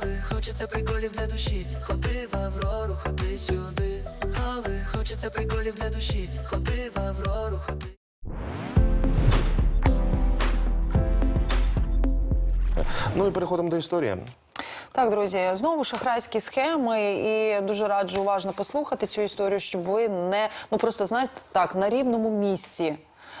Хали, хочеться приколів для душі. Ходи в Аврору, ходи сюди. Хали, хочеться приколів для душі. Ходи в Аврору, ходи. Ну і переходимо до історії. Так, друзі, знову шахрайські схеми, і дуже раджу уважно послухати цю історію, щоб ви не ну просто знаєте так на рівному місці.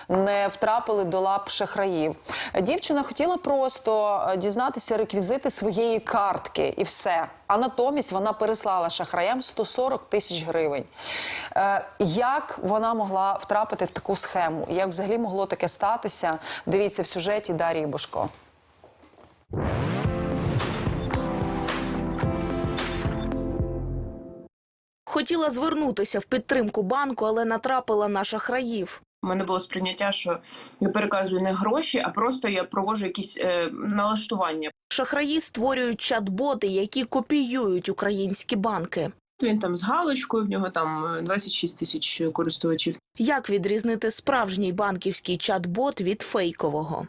Не втрапили до лап шахраїв. Дівчина хотіла просто е, дізнатися реквізити своєї картки і все. А натомість вона переслала шахраям 140 тисяч гривень. Е, як вона могла втрапити в таку схему? Як взагалі могло таке статися? Дивіться в сюжеті Дарії Бошко. Хотіла звернутися в підтримку банку, але натрапила на шахраїв. У мене було сприйняття, що я переказую не гроші, а просто я проводжу якісь е, налаштування. Шахраї створюють чат-боти, які копіюють українські банки. Він там з галочкою, в нього там е, 26 тисяч користувачів. Як відрізнити справжній банківський чат-бот від фейкового?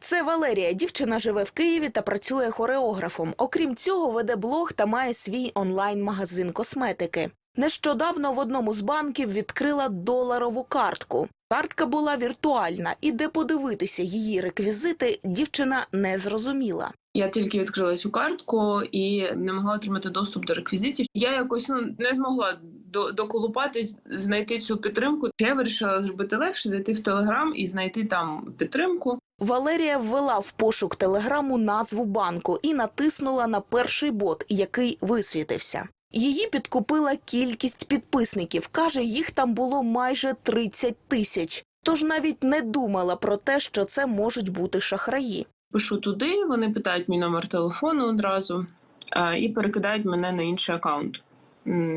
Це Валерія. Дівчина живе в Києві та працює хореографом. Окрім цього, веде блог та має свій онлайн-магазин косметики. Нещодавно в одному з банків відкрила доларову картку. Картка була віртуальна, і де подивитися її реквізити, дівчина не зрозуміла. Я тільки відкрила цю картку і не могла отримати доступ до реквізитів. Я якось ну не змогла до, доколупатись, знайти цю підтримку. Я вирішила зробити легше, зайти в телеграм і знайти там підтримку. Валерія ввела в пошук телеграму назву банку і натиснула на перший бот, який висвітився. Її підкупила кількість підписників. Каже, їх там було майже 30 тисяч. Тож навіть не думала про те, що це можуть бути шахраї. Пишу туди, вони питають мій номер телефону одразу е, і перекидають мене на інший аккаунт.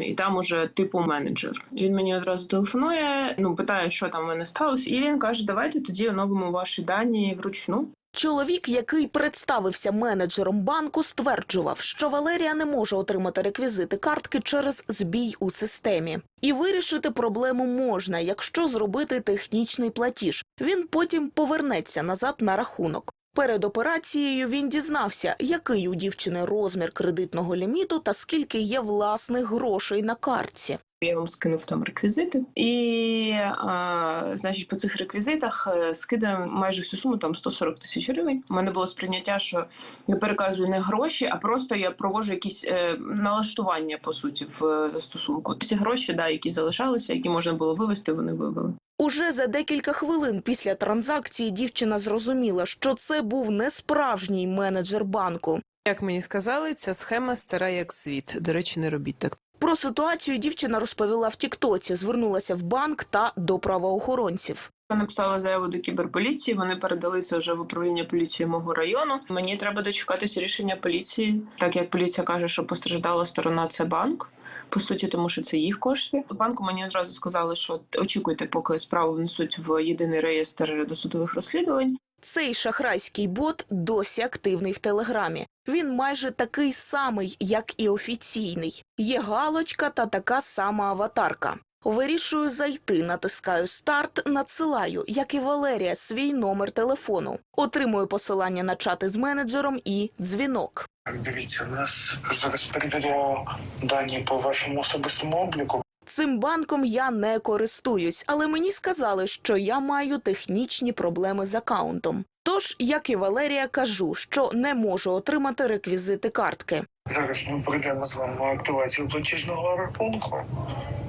І там уже типу менеджер. Він мені одразу телефонує, ну питає, що там в мене сталося, і він каже: Давайте тоді оновимо ваші дані вручну. Чоловік, який представився менеджером банку, стверджував, що Валерія не може отримати реквізити картки через збій у системі. І вирішити проблему можна, якщо зробити технічний платіж. Він потім повернеться назад на рахунок. Перед операцією він дізнався, який у дівчини розмір кредитного ліміту та скільки є власних грошей на картці. Я вам скинув там реквізити, і а, значить, по цих реквізитах е, скидаємо майже всю суму, там 140 тисяч гривень. У мене було сприйняття, що я переказую не гроші, а просто я проводжу якісь е, налаштування по суті в е, застосунку. Ці гроші, да, які залишалися, які можна було вивести, вони вивели. Уже за декілька хвилин після транзакції дівчина зрозуміла, що це був не справжній менеджер банку. Як мені сказали, ця схема стара як світ. До речі, не робіть так. Про ситуацію дівчина розповіла в Тіктоці, звернулася в банк та до правоохоронців. Я написала заяву до кіберполіції. Вони передали це вже в управління поліції мого району. Мені треба дочекатися рішення поліції, так як поліція каже, що постраждала сторона це банк. По суті, тому що це їх кошти. Банку мені одразу сказали, що очікуйте, поки справу внесуть в єдиний реєстр досудових розслідувань. Цей шахрайський бот досі активний в телеграмі. Він майже такий самий, як і офіційний. Є галочка та така сама аватарка. Вирішую зайти, натискаю старт, надсилаю, як і Валерія, свій номер телефону. Отримую посилання на чати з менеджером і дзвінок. Дивіться, у нас зараз перевіряю дані по вашому особистому обліку. Цим банком я не користуюсь, але мені сказали, що я маю технічні проблеми з акаунтом. Тож, як і Валерія, кажу, що не можу отримати реквізити картки. Зараз ми прийдемо з вами на активацію платіжного рахунку,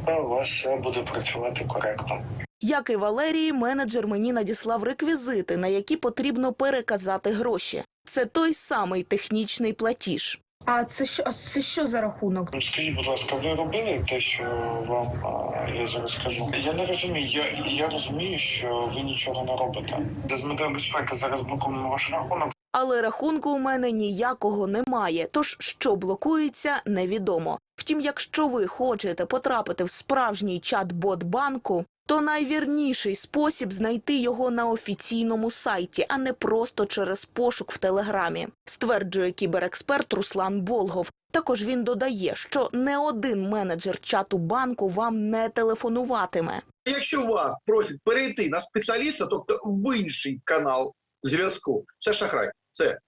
а у вас все буде працювати коректно. Як і Валерії, менеджер мені надіслав реквізити, на які потрібно переказати гроші. Це той самий технічний платіж. А це що, а це що за рахунок? Ну, Скажіть, будь ласка, ви робили те, що вам а, я зараз скажу? Я не розумію. Я, я розумію, що ви нічого не робите. З метою безпеки зараз блокуємо ваш рахунок. Але рахунку у мене ніякого немає. Тож що блокується, невідомо. Втім, якщо ви хочете потрапити в справжній чат-бот банку, то найвірніший спосіб знайти його на офіційному сайті, а не просто через пошук в телеграмі, стверджує кіберексперт Руслан Болгов. Також він додає, що не один менеджер чату банку вам не телефонуватиме. Якщо вас просять перейти на спеціаліста, тобто в інший канал зв'язку, це шахрай. Це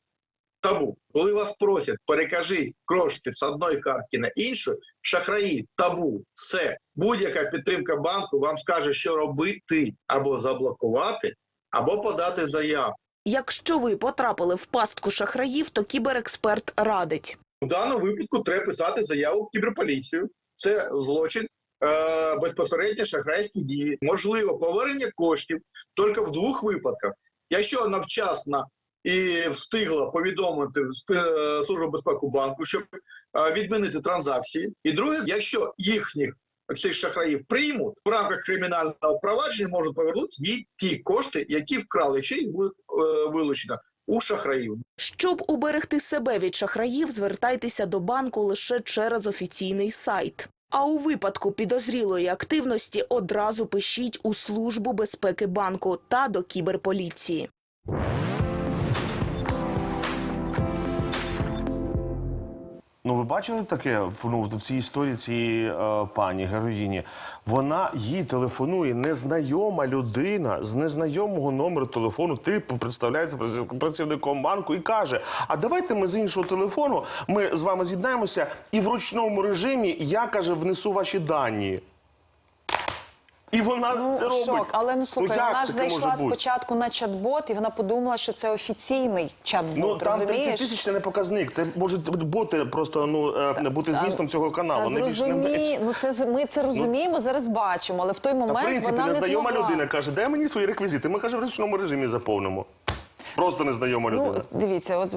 табу. Коли вас просять, перекажіть кошти з одної картки на іншу, шахраї, табу, все. Будь-яка підтримка банку вам скаже, що робити або заблокувати, або подати заяву. Якщо ви потрапили в пастку шахраїв, то кіберексперт радить. У даному випадку треба писати заяву в кіберполіцію. Це злочин. е, Безпосередньо шахрайські дії, можливо, повернення коштів тільки в двох випадках. Якщо вона вчасно і встигла повідомити е, Службу безпеки банку, щоб е, відмінити транзакції. І друге, якщо їхніх цих шахраїв приймуть в рамках кримінального провадження, можуть повернути їй ті кошти, які вкрали, якщо їх буде вилучено у шахраїв. Щоб уберегти себе від шахраїв, звертайтеся до банку лише через офіційний сайт. А у випадку підозрілої активності одразу пишіть у службу безпеки банку та до кіберполіції. Ну, ви бачили таке ну, в цій історії цієї е, пані героїні? Вона їй телефонує незнайома людина з незнайомого номеру телефону, типу представляється праці- працівником банку і каже: А давайте ми з іншого телефону ми з вами з'єднаємося, і в ручному режимі я каже внесу ваші дані. І вона Ну, це робить. шок. Але ну слухай, як вона ж зайшла спочатку на чат-бот, і вона подумала, що це офіційний чат-бот. Ну там 30 тисяч це не показник. Це можуть бути просто ну е, не бути змістом цього каналу. Та не більше не ну це ми це розуміємо, зараз бачимо, але в той Та, момент в принципі, вона не незнайома змогла. людина каже, дай мені свої реквізити. Ми каже, в ручному режимі заповнимо. Просто незнайома людина. Ну, дивіться, от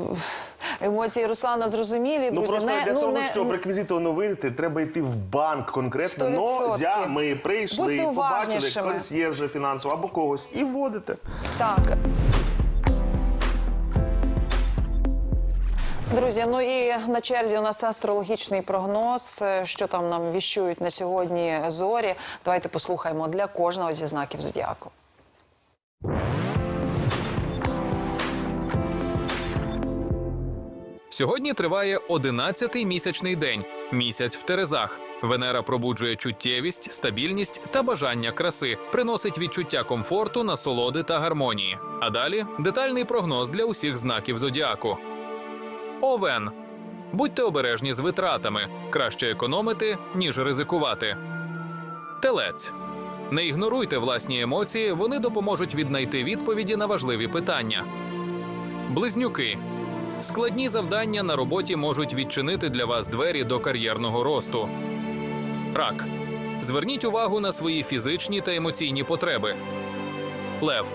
емоції Руслана зрозумілі, Ну друзі. просто не, для ну, того, не, щоб реквізити оновити, треба йти в банк конкретно. 100%. Нозя, ми прийшли, Будьте побачили консьєржа фінансового або когось і вводите. Так. Друзі, ну і на черзі у нас астрологічний прогноз. Е, Що там нам віщують на сьогодні зорі? Давайте послухаємо для кожного зі знаків зодіаку. Сьогодні триває 11-й місячний день, місяць в Терезах. Венера пробуджує чуттєвість, стабільність та бажання краси, приносить відчуття комфорту, насолоди та гармонії. А далі детальний прогноз для усіх знаків зодіаку. Овен. Будьте обережні з витратами. Краще економити, ніж ризикувати. Телець. Не ігноруйте власні емоції, вони допоможуть віднайти відповіді на важливі питання. Близнюки. Складні завдання на роботі можуть відчинити для вас двері до кар'єрного росту. Рак. Зверніть увагу на свої фізичні та емоційні потреби. Лев.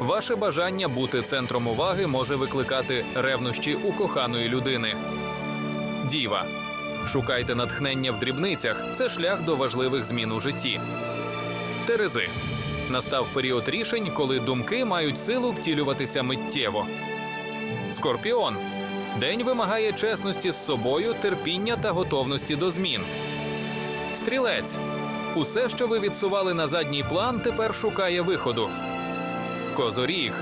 Ваше бажання бути центром уваги може викликати ревнощі у коханої людини. Діва. Шукайте натхнення в дрібницях. Це шлях до важливих змін у житті. Терези. Настав період рішень, коли думки мають силу втілюватися миттєво. Скорпіон. День вимагає чесності з собою, терпіння та готовності до змін. Стрілець. Усе, що ви відсували на задній план, тепер шукає виходу. Козоріг.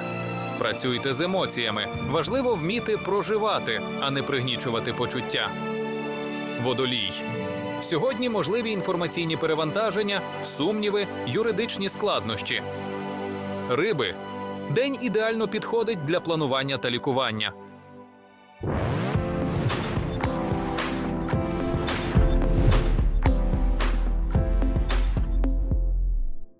Працюйте з емоціями. Важливо вміти проживати, а не пригнічувати почуття. Водолій. Сьогодні можливі інформаційні перевантаження, сумніви, юридичні складнощі. Риби. День ідеально підходить для планування та лікування.